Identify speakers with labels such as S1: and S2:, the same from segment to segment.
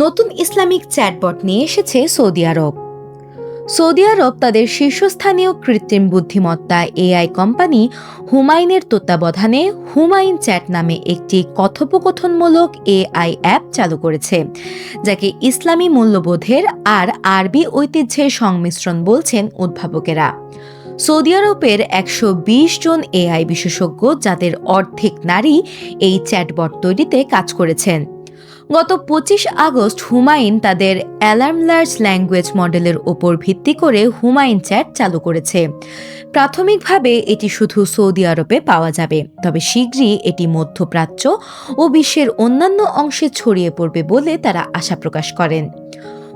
S1: নতুন Islamic chatbot নিয়ে এসেছে সৌদি আরব। সৌদি আরব তাদের শীর্ষস্থানীয় কৃত্রিম বুদ্ধিমত্তা এআই কোম্পানি হুমাইনের তত্ত্বাবধানে হুমাইন চ্যাট নামে একটি কথোপকথনমূলক এআই অ্যাপ চালু করেছে, যাকে ইসলামী মূল্যবোধের আর আরবি ঐতিহ্যের সংমিশ্রণ বলছেন উদ্ভাবকেরা। সৌদি আরবের একশো বিশ জন এআই বিশেষজ্ঞ যাদের অর্ধেক নারী এই চ্যাটবট তৈরিতে কাজ করেছেন। গত পঁচিশ আগস্ট হুমায়ুন তাদের অ্যালার্ম লার্জ ল্যাঙ্গুয়েজ মডেলের ওপর ভিত্তি করে হুমায়ুন চ্যাট চালু করেছে। প্রাথমিকভাবে এটি শুধু সৌদি আরবে পাওয়া যাবে, তবে শীঘ্রই এটি মধ্যপ্রাচ্য ও বিশ্বের অন্যান্য অংশে ছড়িয়ে পড়বে বলে তারা আশা প্রকাশ করেন।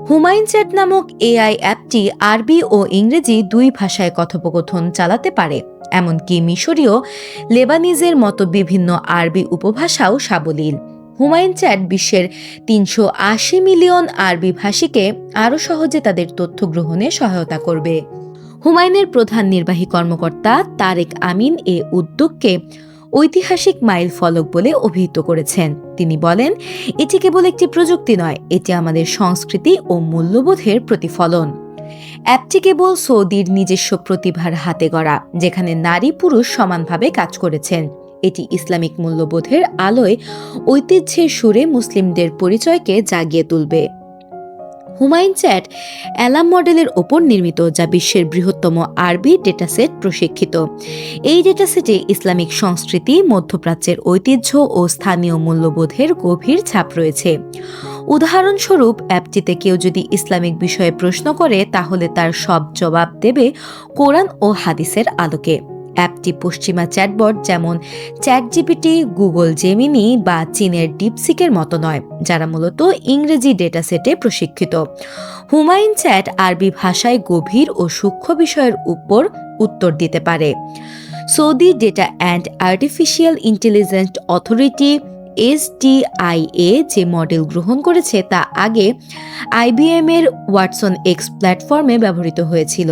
S1: হুমায়ুন চ্যাট নামক এআই অ্যাপটি আরবি ও ইংরেজি দুই ভাষায় কথোপকথন চালাতে পারে, এমনকি মিশরীয় লেবানিজের মতো বিভিন্ন আরবি উপভাষাও সাবলীল। হুমায়ুন চ্যাট বিশ্বের তিনশো আশি মিলিয়ন আরবি ভাষীকে আরও সহজে তাদের তথ্য গ্রহণে সহায়তা করবে। হুমায়ুনের প্রধান নির্বাহী কর্মকর্তা তারেক আমিন এ উদ্যোগকে ঐতিহাসিক মাইল ফলক বলে অভিহিত করেছেন। তিনি বলেন, এটি কেবল একটি প্রযুক্তি নয়, এটি আমাদের সংস্কৃতি ও মূল্যবোধের প্রতিফলন। অ্যাপটি কেবল সৌদির নিজস্ব প্রতিভার হাতে গড়া, যেখানে নারী পুরুষ সমানভাবে কাজ করেছেন। এটি ইসলামিক মূল্যবোধের আলোয় ঐতিহ্যের সুরে মুসলিমদের পরিচয়কে জাগিয়ে তুলবে। হুমায়ুন চ্যাট অ্যালাম মডেলের ওপর নির্মিত যা বিশ্বের বৃহত্তম আরবি ডেটাসেট প্রশিক্ষিত। এই ডেটাসেটে ইসলামিক সংস্কৃতি, মধ্যপ্রাচ্যের ঐতিহ্য ও স্থানীয় মূল্যবোধের গভীর ছাপ রয়েছে। উদাহরণস্বরূপ, অ্যাপটিতে কেউ যদি ইসলামিক বিষয়ে প্রশ্ন করে, তাহলে তার সব জবাব দেবে কোরআন ও হাদিসের আলোকে। অ্যাপটি পশ্চিমা চ্যাটবট যেমন চ্যাট জিপিটি গুগল জেমিনি বা চীনের ডিপসিকের মতো নয়, যারা মূলত ইংরেজি ডেটা সেটে প্রশিক্ষিত। হুমায়ুন চ্যাট আরবি ভাষায় গভীর ও সূক্ষ্ম বিষয়ের উপর উত্তর দিতে পারে। Saudi data and artificial intelligence authority SDIA যে মডেল গ্রহণ করেছে তা আগে আইবিএম এর ওয়াটসন এক্স প্ল্যাটফর্মে ব্যবহৃত হয়েছিল।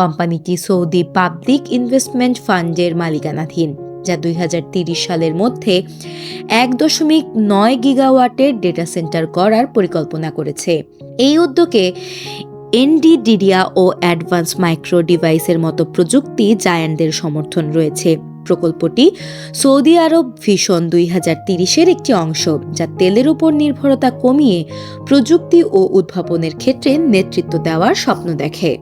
S1: কোম্পানিটি সৌদি পাবলিক ইনভেস্টমেন্ট ফান্ডের মালিকানাধীন, যা দুই সালের মধ্যে এক দশমিক নয় গিগাওয়াটের ডেটা সেন্টার করার পরিকল্পনা করেছে। এই উদ্যোগে এনডিডিডিয়া ও অ্যাডভান্স মাইক্রো ডিভাইসের মতো প্রযুক্তি জায়ান্টদের সমর্থন রয়েছে। প্রকল্পটি সৌদি আরব ভিশন দুই হাজার তিরিশের একটি অংশ, যা তেলের উপর নির্ভরতা কমিয়ে প্রযুক্তি ও উদ্ভাবনের ক্ষেত্রে নেতৃত্ব দেওয়ার স্বপ্ন দেখে।